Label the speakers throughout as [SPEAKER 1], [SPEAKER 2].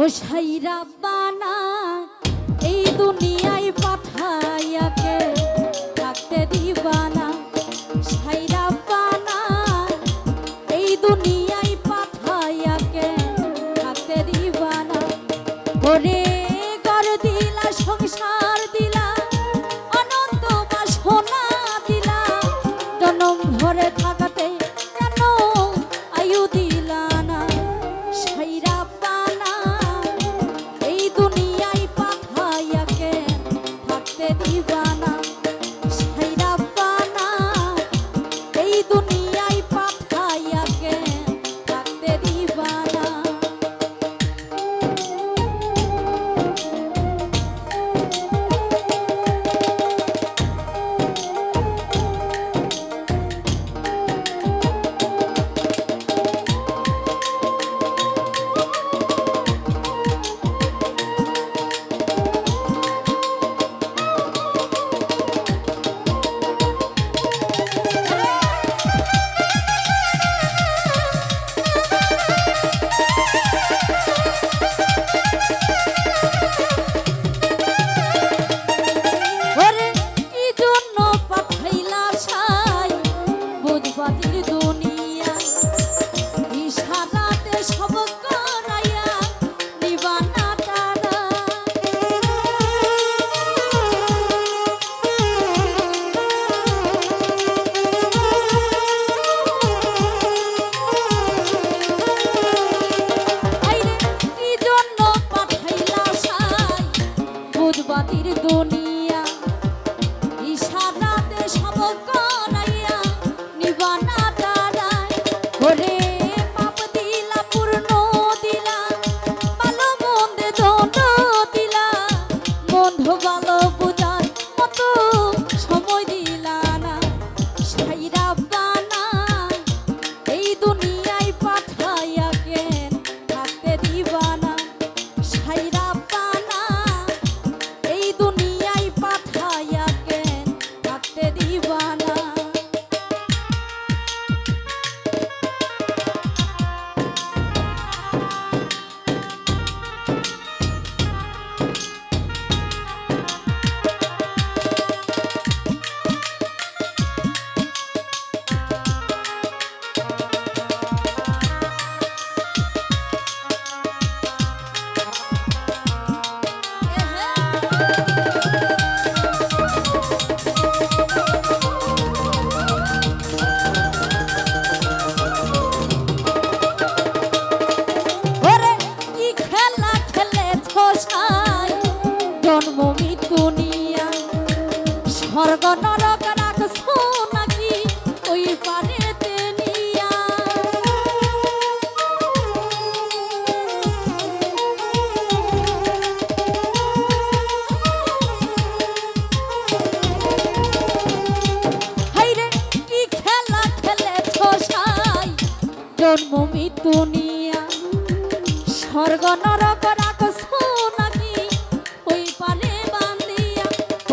[SPEAKER 1] ও সাইরা বানা, এই দুনিয়ায় পাঠাইয়াকে থাকতে দিবানা, সাইরা বানা, এই দুনিয়ায় পাঠাইয়াকে থাকতে দিবানা। ওরে গর দিলা সংসার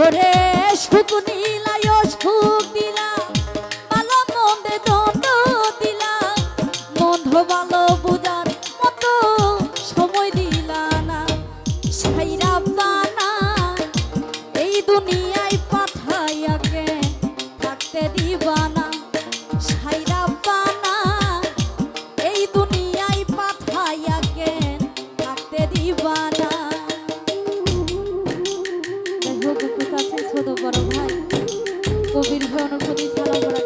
[SPEAKER 1] ওরে সুখ দিলাই সুখ দিলা, ভালো মন্দে দ্বন্দ্ব দিলা। মন্ধ ভালো বুঝার মতো সময় দিলা না। সাইরা বানা এই দুনিয়ায় সালাম করা